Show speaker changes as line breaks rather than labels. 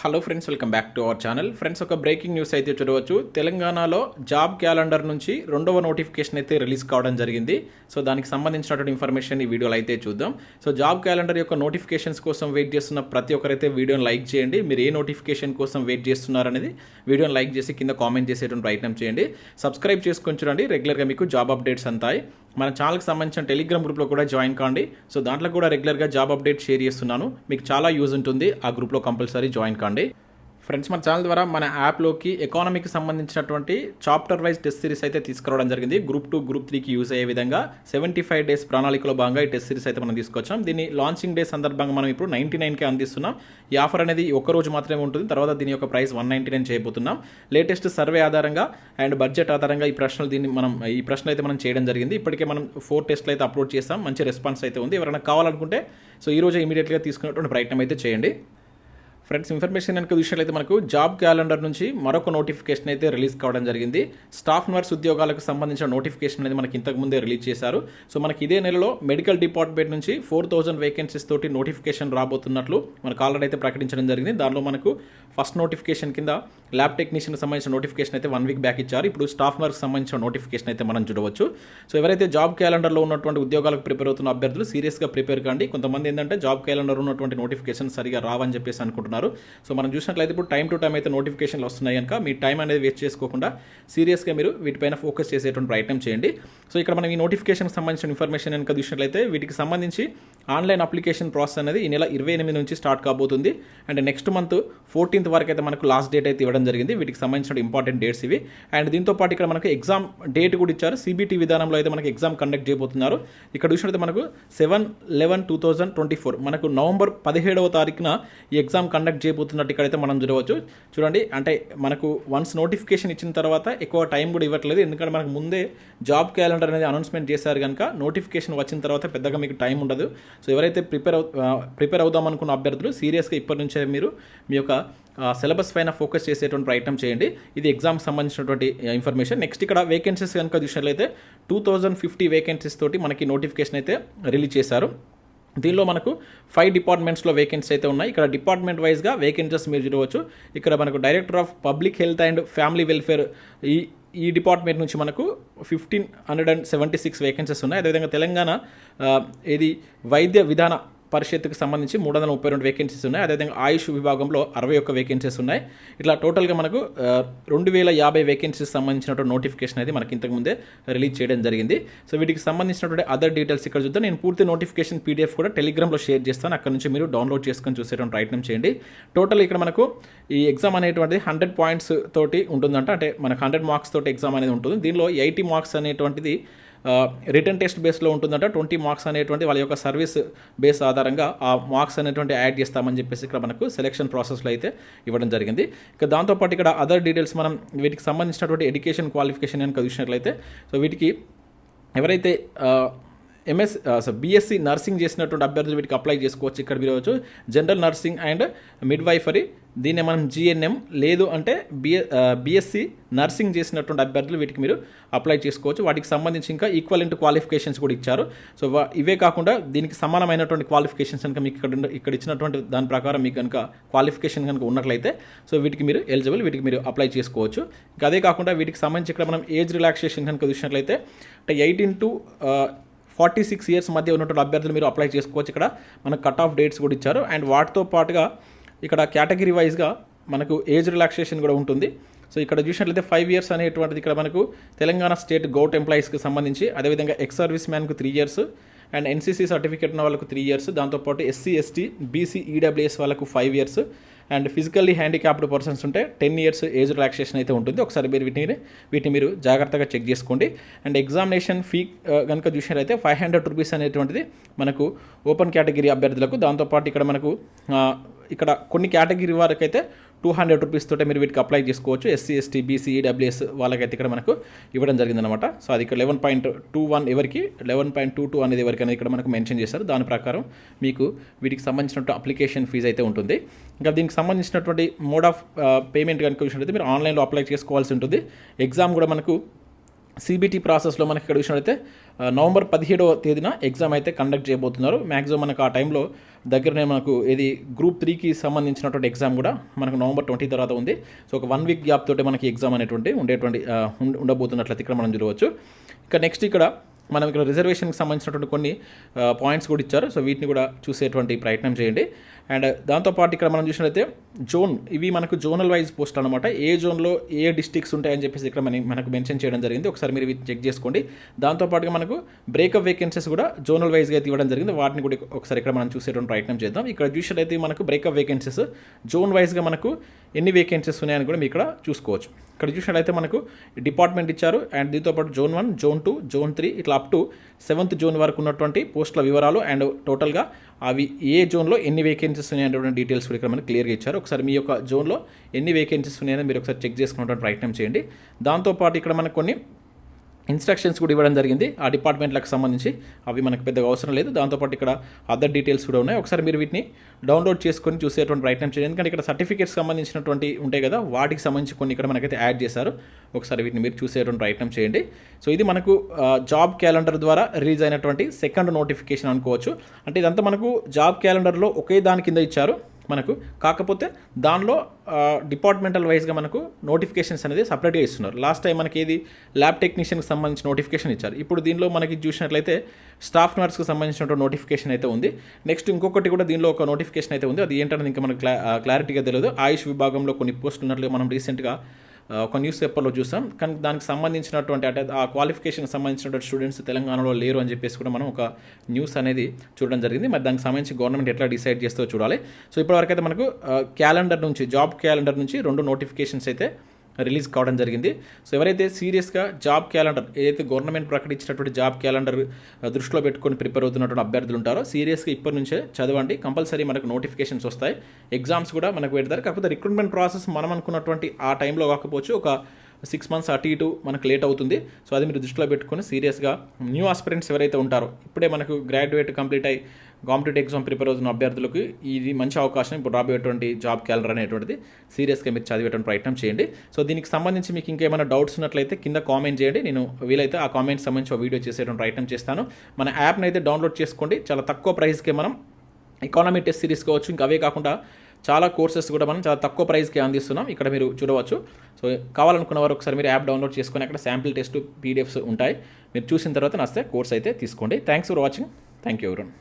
Hello friends welcome back to our channel friends ఒక breaking news అయితే చూడవచ్చు. తెలంగాణలో జాబ్ క్యాలెండర్ నుంచి రెండవ నోటిఫికేషన్ అయితే రిలీజ్ కావడం జరిగింది. సో దానికి సంబంధించినటువంటి ఇన్ఫర్మేషన్ ఈ వీడియోలో అయితే చూద్దాం. సో జాబ్ క్యాలెండర్ యొక్క నోటిఫికేషన్స్ కోసం వెయిట్ చేస్తున్న ప్రతి ఒక్కరైతే వీడియోని లైక్ చేయండి. మీరు ఏ నోటిఫికేషన్ కోసం వెయిట్ చేస్తున్నారనేది వీడియోని లైక్ చేసి కింద కామెంట్ చేసేటువంటి ప్రయత్నం చేయండి. సబ్స్క్రైబ్ చేసుకొని చూడండి. రెగ్యులర్గా మీకు జాబ్ అప్డేట్స్ అంతాయి. మన ఛానల్కి సంబంధించిన టెలిగ్రామ్ గ్రూప్లో కూడా జాయిన్ కాండి. సో దాంట్లో కూడా రెగ్యులర్గా జాబ్ అప్డేట్ షేర్ చేస్తున్నాను. మీకు చాలా యూజ్ ఉంటుంది. ఆ గ్రూప్లో కంపల్సరీ జాయిన్ కాండి. ఫ్రెండ్స్ మన ఛానల్ ద్వారా మన యాప్లోకి ఎకానమీకి సంబంధించినటువంటి చాప్టర్ వైజ్ టెస్ట్ సిరీస్ అయితే తీసుకురావడం జరిగింది. గ్రూప్ టూ గ్రూప్ త్రీకి యూజ్ అయ్యే విధంగా సెవెంటీ ఫైవ్ డేస్ ప్రణాళికలో భాగంగా ఈ టెస్ట్ సిరీస్ అయితే మనం తీసుకొచ్చాం. దీన్ని లాంచింగ్ డే సందర్భంగా మనం ఇప్పుడు నైంటీ నైన్కి అందిస్తున్నాం. ఈ ఆఫర్ అనేది ఒక రోజు మాత్రమే ఉంటుంది. తర్వాత దీని యొక్క ప్రైస్ వన్ నైంటీ నైన్ చేయబోతున్నాం. లేటెస్ట్ సర్వే ఆధారంగా అండ్ బడ్జెట్ ఆధారంగా ఈ ప్రశ్నలు దీన్ని మనం ఈ ప్రశ్నలు అయితే మనం చేయడం జరిగింది. ఇప్పటికే మనం ఫోర్ టెస్ట్లు అయితే అప్లోడ్ చేస్తాం మంచి రెస్పాన్స్ అయితే ఉంది. ఎవరైనా కావాలనుకుంటే సో ఈ రోజు ఇమీడియట్గా తీసుకున్నటువంటి ప్రయత్నం అయితే చేయండి. ఫ్రెండ్స్ ఇన్ఫర్మేషన్ కనుక విషయాలు మనకు జాబ్ క్యాలెండర్ నుంచి మరొక నోటిఫికేషన్ అయితే రిలీజ్ కావడం జరిగింది. స్టాఫ్ నర్స్ ఉద్యోగాలకు సంబంధించిన నోటిఫికేషన్ అనేది మనకి ఇంతకు ముందే రిలీజ్ చేశారు. సో మనకి ఇదే నెలలో మెడికల్ డిపార్ట్మెంట్ నుంచి ఫోర్ థౌజండ్ వేకెన్సీస్ తోటి నోటిఫికేషన్ రాబోతున్నట్లు మనకు ఆల్రెడీ అయితే ప్రకటించడం జరిగింది. దానిలో మనకు ఫస్ట్ నోటిఫికేషన్ కింద ల్యాబ్ టెక్నీషియన్ సంబంధించిన నోటిఫికేషన్ అయితే వన్ వీక్ బ్యాక్ ఇచ్చారు. ఇప్పుడు స్టాఫ్ నర్స్ సంబంధించిన నోటిఫికేషన్ అయితే మనం చూడవచ్చు. సో ఎవరైతే జాబ్ క్యాలెండర్లో ఉన్నటువంటి ఉద్యోగాలకు ప్రిపేర్ అవుతున్న అభ్యర్థులు సీరియస్గా ప్రిపేర్ కాండి. కొంతమంది ఏంటంటే జాబ్ క్యాలెండర్ ఉన్నటువంటి నోటిఫికేషన్ సరిగా రావని చెప్పేసి అనుకుంటున్నారు. సో మనం చూసినట్లయితే ఇప్పుడు టైం టు టైం అయితే నోటిఫికేషన్లు వస్తున్నాయి కనుక మీ టైం అనేది వేస్ట్ చేసుకోకుండా సీరియస్గా మీరు వీటిపైన ఫోకస్ చేసేటువంటి ప్రయత్నం చేయండి. సో ఇక్కడ మనం ఈ నోటిఫికేషన్కి సంబంధించిన ఇన్ఫర్మేషన్ కనుక చూసినట్లయితే వీటికి సంబంధించి ఆన్లైన్ అప్లికేషన్ ప్రాసెస్ అనేది ఈ నెల ఇరవై ఎనిమిది నుంచి స్టార్ట్ కాబోతుంది. అండ్ నెక్స్ట్ మంత్ ఫోర్టీన్త్ వరకు అయితే మనకు లాస్ట్ డేట్ అయితే ఇవ్వడం జరిగింది. వీటికి సంబంధించిన ఇంపార్టెంట్ డేట్స్ ఇవి. అండ్ దీంతో పాటు ఇక్కడ మనకు ఎగ్జామ్ డేట్ కూడా ఇచ్చారు. సిబిటీ విధానంలో అయితే మనకి ఎగ్జామ్ కండక్ట్ చేయబోతున్నారు. ఇక్కడ చూసినట్టు మనకు seven eleven two thousand twenty four మనకు నవంబర్ పదిహేడవ తారీఖున ఈ ఎగ్జామ్ కండక్ట్ చేయబోతున్నట్టు ఇక్కడైతే మనం చూడవచ్చు. చూడండి అంటే మనకు వన్స్ నోటిఫికేషన్ ఇచ్చిన తర్వాత ఎక్కువ టైం కూడా ఇవ్వట్లేదు. ఎందుకంటే మనకు ముందే జాబ్ క్యాలెండర్ అనేది అనౌన్స్మెంట్ చేశారు కనుక నోటిఫికేషన్ వచ్చిన తర్వాత పెద్దగా మీకు టైం ఉండదు. సో ఎవరైతే ప్రిపేర్ అవు ప్రిపేర్ అవుదాం అనుకున్న అభ్యర్థులు సీరియస్గా ఇప్పటి నుంచే మీరు మీ యొక్క సిలబస్ పైన ఫోకస్ చేసేటువంటి ప్రయత్నం చేయండి. ఇది ఎగ్జామ్కి సంబంధించినటువంటి ఇన్ఫర్మేషన్. నెక్స్ట్ ఇక్కడ వేకెన్సీస్ కనుక చూసినట్లయితే టూ థౌజండ్ ఫిఫ్టీ వేకెన్సీస్ తోటి మనకి నోటిఫికేషన్ అయితే రిలీజ్ చేశారు. దీనిలో మనకు ఫైవ్ డిపార్ట్మెంట్స్లో వేకెన్సీ అయితే ఉన్నాయి. ఇక్కడ డిపార్ట్మెంట్ వైజ్గా వేకెన్సీస్ మీరు చూడవచ్చు. ఇక్కడ మనకు director of public health and family welfare ఈ ఈ డిపార్ట్మెంట్ నుంచి మనకు fifteen hundred and seventy six vacancies ఉన్నాయి. అదేవిధంగా తెలంగాణ ఇది వైద్య విధాన పరిషత్తుకు సంబంధించి మూడు వందల ముప్పై రెండు వేకెన్సీస్ ఉన్నాయి. అదేవిధంగా ఆయుష్ విభాగంలో అరవై ఒక్క వేకెన్సీస్ ఉన్నాయి. ఇట్లా టోటల్గా మనకు రెండు వేల యాభై వేకెన్సీస్ సంబంధించినటువంటి నోటిఫికేషన్ అనేది మనకి ఇంతకుముందే రిలీజ్ చేయడం జరిగింది. సో వీటికి సంబంధించినటువంటి అదర్ డీటెయిల్స్ ఇక్కడ చూద్దాం. నేను పూర్తి నోటిఫికేషన్ పీడిఎఫ్ కూడా టెలిగ్రామ్లో షేర్ చేస్తాను. అక్కడ నుంచి మీరు డౌన్లోడ్ చేసుకొని చూసేటువంటి ప్రయత్నం చేయండి. టోటల్ ఇక్కడ మనకు ఈ ఎగ్జామ్ అనేటువంటిది హండ్రెడ్ పాయింట్స్ తోటి ఉంటుందంట. అంటే మనకు హండ్రెడ్ మార్క్స్ తోటి ఎగ్జామ్ అనేది ఉంటుంది. దీనిలో ఎయిటీ మార్క్స్ అనేటువంటిది రిటర్న్ టెస్ట్ బేస్లో ఉంటుందంట. ట్వంటీ మార్క్స్ అనేటువంటి వాళ్ళ యొక్క సర్వీస్ బేస్ ఆధారంగా ఆ మార్క్స్ అనేటువంటి యాడ్ చేస్తామని చెప్పేసి ఇక్కడ మనకు సెలెక్షన్ ప్రాసెస్లో అయితే ఇవ్వడం జరిగింది. ఇక దాంతోపాటు ఇక్కడ అదర్ డీటెయిల్స్ మనం వీటికి సంబంధించినటువంటి ఎడ్యుకేషన్ క్వాలిఫికేషన్ కనుక చూసినట్లయితే సో వీటికి ఎవరైతే ఎంఎస్ బీఎస్సీ నర్సింగ్ చేసినటువంటి అభ్యర్థులు వీటికి అప్లై చేసుకోవచ్చు. ఇక్కడ మీరు general nursing and midwifery దీన్ని మనం జిఎన్ఎం లేదు అంటే బిఎ బీఎస్సీ నర్సింగ్ చేసినటువంటి అభ్యర్థులు వీటికి మీరు అప్లై చేసుకోవచ్చు. వాటికి సంబంధించి ఇంకా ఈక్వలెంట్ క్వాలిఫికేషన్స్ కూడా ఇచ్చారు. సో ఇవే కాకుండా దీనికి సమానమైనటువంటి క్వాలిఫికేషన్స్ కనుక మీకు ఇక్కడ ఇక్కడ ఇచ్చినటువంటి దాని ప్రకారం మీకు కనుక క్వాలిఫికేషన్ కనుక ఉన్నట్లయితే సో వీటికి మీరు ఎలిజిబుల్ వీటికి మీరు అప్లై చేసుకోవచ్చు. ఇంకా అదే కాకుండా వీటికి సంబంధించి ఇక్కడ మనం ఏజ్ రిలాక్సేషన్ కనుక చూసినట్లయితే అంటే eighteen to forty six years మధ్య ఉన్నటువంటి అభ్యర్థులు మీరు అప్లై చేసుకోవచ్చు. ఇక్కడ మనకు కట్ ఆఫ్ డేట్స్ కూడా ఇచ్చారు. అండ్ వాటితో పాటుగా ఇక్కడ కేటగిరీ వైజ్గా మనకు ఏజ్ రిలాక్సేషన్ కూడా ఉంటుంది. సో ఇక్కడ చూసినట్లయితే ఫైవ్ ఇయర్స్ అనేటువంటిది ఇక్కడ మనకు తెలంగాణ స్టేట్ గౌట్ ఎంప్లాయీస్కి సంబంధించి అదేవిధంగా ex service మ్యాన్కు three years and NCC certificate ఉన్న వాళ్ళకు త్రీ ఇయర్స్ దాంతోపాటు ఎస్సీ ఎస్టీ బీసీ ఈడబ్ల్యూఎస్ వాళ్ళకు five years and physically handicapped persons ఉంటే టెన్ ఇయర్స్ ఏజ్ రిలాక్సేషన్ అయితే ఉంటుంది. ఒకసారి మీరు వీటిని వీటిని మీరు జాగ్రత్తగా చెక్ చేసుకోండి. అండ్ ఎగ్జామినేషన్ ఫీ కనుక చూసినట్లయితే ఫైవ్ హండ్రెడ్ రూపీస్ అనేటువంటిది మనకు ఓపెన్ కేటగిరీ అభ్యర్థులకు. దాంతోపాటు ఇక్కడ మనకు ఇక్కడ కొన్ని కేటగిరీ వారికైతే టూ హండ్రెడ్ రూపీస్ తోటే మీరు వీటికి అప్లై చేసుకోవచ్చు. ఎస్సీ ఎస్టీ బీసీ ఈడబ్ల్యూఎస్ వాళ్ళకైతే ఇక్కడ మనకు ఇవ్వడం జరిగిందనమాట సో అది ఇక్కడ లెవెన్ పాయింట్ టూ వన్ ఎవరికి లెవెన్ పాయింట్ టూ టూ అనేది ఎవరికి అనేది ఇక్కడ మనకు మెన్షన్ చేశారు. దాని ప్రకారం మీకు వీటికి సంబంధించినటువంటి అప్లికేషన్ ఫీజు అయితే ఉంటుంది. ఇంకా దీనికి సంబంధించినటువంటి మోడ్ ఆఫ్ పేమెంట్ కనుక చూసినట్లయితే మీరు ఆన్లైన్లో అప్లై చేసుకోవాల్సి ఉంటుంది. ఎగ్జామ్ కూడా మనకు సిబిటీ ప్రాసెస్లో మనకి ఇక్కడ చూసినట్లయితే నవంబర్ పదిహేడవ తేదీన ఎగ్జామ్ అయితే కండక్ట్ చేయబోతున్నారు. మ్యాక్సిమం మనకు ఆ టైంలో దగ్గరనే మనకు ఇది గ్రూప్ త్రీకి సంబంధించినటువంటి ఎగ్జామ్ కూడా మనకు నవంబర్ ట్వంటీ తర్వాత ఉంది. సో ఒక వన్ వీక్ గ్యాప్ తోటి మనకి ఎగ్జామ్ అనేటువంటి ఉండేటువంటి ఉండబోతున్నట్లయితే ఇక్కడ మనం చూడవచ్చు. ఇక నెక్స్ట్ ఇక్కడ మనం ఇక్కడ రిజర్వేషన్కి సంబంధించినటువంటి కొన్ని పాయింట్స్ కూడా ఇచ్చారు. సో వీటిని కూడా చూసేటువంటి ప్రయత్నం చేయండి. అండ్ దాంతోపాటు ఇక్కడ మనం చూసినట్లయితే జోన్ ఇవి మనకు జోనల్ వైజ్ పోస్ట్ అనమాట ఏ జోన్లో ఏ డిస్టిక్స్ ఉంటాయని చెప్పేసి ఇక్కడ మనం మనకు మెన్షన్ చేయడం జరిగింది. ఒకసారి మీరు చెక్ చేసుకోండి. దాంతోపాటుగా మనకు బ్రేకప్ వేకెన్సీస్ కూడా జోనల్ వైజ్గా అయితే ఇవ్వడం జరిగింది. వాటిని కూడా ఒకసారి ఇక్కడ మనం చూసేటువంటి ప్రయత్నం చేద్దాం. ఇక్కడ చూసినట్లయితే మనకు బ్రేకప్ వేకెన్సీస్ జోన్ వైజ్గా మనకు ఎన్ని వేకెన్సీస్ ఉన్నాయని కూడా మీరు ఇక్కడ చూసుకోవచ్చు. ఇక్కడ చూసినట్లయితే మనకు డిపార్ట్మెంట్ ఇచ్చారు అండ్ దీంతో పాటు zone one zone two zone three ఇట్లా అప్ టు సెవెంత్ జోన్ వరకు ఉన్నటువంటి పోస్టుల వివరాలు అండ్ టోటల్గా అవి ఏ జోన్లో ఎన్ని వేకెన్సీస్ ఉన్నాయనేటువంటి డీటెయిల్స్ కూడా ఇక్కడ మనకి క్లియర్గా ఇచ్చారు. ఒకసారి మీ యొక్క జోన్లో ఎన్ని వేకెన్సీస్ ఉన్నాయని మీరు ఒకసారి చెక్ చేసుకున్నటువంటి ప్రయత్నం చేయండి. దాంతోపాటు ఇక్కడ మనకు కొన్ని ఇన్స్ట్రక్షన్స్ కూడా ఇవ్వడం జరిగింది. ఆ డిపార్ట్మెంట్లకు సంబంధించి అవి మనకు పెద్దగా అవసరం లేదు. దాంతోపాటు ఇక్కడ అదర్ డీటెయిల్స్ కూడా ఉన్నాయి. ఒకసారి మీరు వీటిని డౌన్లోడ్ చేసుకొని చూసేటువంటి ప్రయత్నం చేయండి. ఎందుకంటే ఇక్కడ సర్టిఫికేట్స్ సంబంధించినటువంటి ఉంటాయి కదా వాటికి సంబంధించి కొన్ని ఇక్కడ మనకైతే యాడ్ చేశారు. ఒకసారి వీటిని మీరు చూసేటువంటి ప్రయత్నం చేయండి. సో ఇది మనకు జాబ్ క్యాలెండర్ ద్వారా రిలీజ్ అయినటువంటి సెకండ్ నోటిఫికేషన్ అనుకోవచ్చు. అంటే ఇదంతా మనకు జాబ్ క్యాలెండర్లో ఒకే దాని కింద ఇచ్చారు. మనకు. కాకపోతే దానిలో డిపార్ట్మెంటల్ వైజ్గా మనకు నోటిఫికేషన్స్ అనేది సపరేట్గా ఇస్తున్నారు. లాస్ట్ టైం మనకి ఏది? ల్యాబ్ టెక్నీషియన్కి సంబంధించిన నోటిఫికేషన్ ఇచ్చారు. ఇప్పుడు దీనిలో మనకి చూసినట్లయితే స్టాఫ్ నర్స్కి సంబంధించినటువంటి నోటిఫికేషన్ అయితే ఉంది. నెక్స్ట్ ఇంకొకటి కూడా దీనిలో ఒక నోటిఫికేషన్ అయితే ఉంది. అది ఏంటనేది ఇంకా మనకు క్లా క్లారిటీగా తెలియదు ఆయుష్ విభాగంలో కొన్ని పోస్టులు ఉన్నట్లుగా మనం రీసెంట్గా ఒక న్యూస్ పేపర్లో చూసాం. కానీ దానికి సంబంధించినటువంటి అంటే ఆ క్వాలిఫికేషన్ సంబంధించినటువంటి స్టూడెంట్స్ తెలంగాణలో లేరు అని చెప్పేసి కూడా మనం ఒక న్యూస్ అనేది చూడడం జరిగింది. మరి దానికి సంబంధించి గవర్నమెంట్ ఎట్లా డిసైడ్ చేస్తో చూడాలి. సో ఇప్పటివరకు అయితే మనకు క్యాలెండర్ నుంచి జాబ్ క్యాలెండర్ నుంచి రెండు నోటిఫికేషన్స్ అయితే రిలీజ్ కావడం జరిగింది. సో ఎవరైతే సీరియస్గా జాబ్ క్యాలెండర్ ఏదైతే గవర్నమెంట్ ప్రకటించినటువంటి జాబ్ క్యాలెండర్ దృష్టిలో పెట్టుకొని ప్రిపేర్ అవుతున్నటువంటి అభ్యర్థులు ఉంటారో సీరియస్గా ఇప్పటి నుంచే చదవండి. కంపల్సరీ మనకు నోటిఫికేషన్స్ వస్తాయి. ఎగ్జామ్స్ కూడా మనకు పెడతారు. కాకపోతే రిక్రూట్మెంట్ ప్రాసెస్ మనం అనుకున్నటువంటి ఆ టైంలో కాకపోవచ్చు ఒక సిక్స్ మంత్స్ అటు ఇటు మనకు లేట్ అవుతుంది. సో అది మీరు దృష్టిలో పెట్టుకొని సీరియస్గా న్యూ ఆస్పిరెంట్స్ ఎవరైతే ఉంటారో ఇప్పుడే మనకు గ్రాడ్యుయేట్ కంప్లీట్ అయ్యి కాంపిటేటివ్ ఎగ్జామ్ ప్రిపేర్ అవుతున్న అభ్యర్థులకు ఇది మంచి అవకాశం. ఇప్పుడు రాబోయేటువంటి జాబ్ క్యాలర్ అనేటువంటిది సీరియస్గా మీరు చదివేటువంటి ప్రయత్నం చేయండి. సో దీనికి సంబంధించి మీకు ఇంకేమైనా డౌట్స్ ఉన్నట్లయితే కింద కామెంట్ చేయండి. నేను వీలైతే ఆ కామెంట్ సంబంధించి ఒక వీడియో చేసేటువంటి ప్రయత్నం చేస్తాను. మన యాప్ని అయితే డౌన్లోడ్ చేసుకోండి. చాలా తక్కువ ప్రైస్కే మనం ఎకానమీ టెస్ట్ సిరీస్ కావచ్చు. ఇంకా అవే కాకుండా చాలా కోర్సెస్ కూడా మనం చాలా తక్కువ ప్రైస్కి అందిస్తున్నాం. ఇక్కడ మీరు చూడవచ్చు. సో కావాలనుకున్న వారు ఒకసారి మీరు యాప్ డౌన్లోడ్ చేసుకొని అక్కడ శాంపిల్ టెస్ట్ పీడిఎఫ్స్ ఉంటాయి. మీరు చూసిన తర్వాత నస్తే కోర్స్ అయితే తీసుకోండి. Thanks for watching. Thank you everyone.